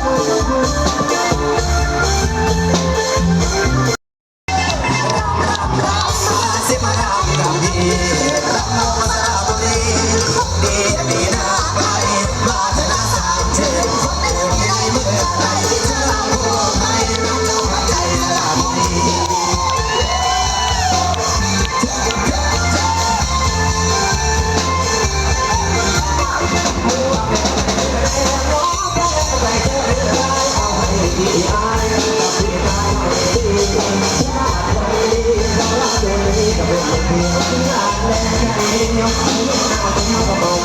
Rama, Sima Rama, Rama, I'm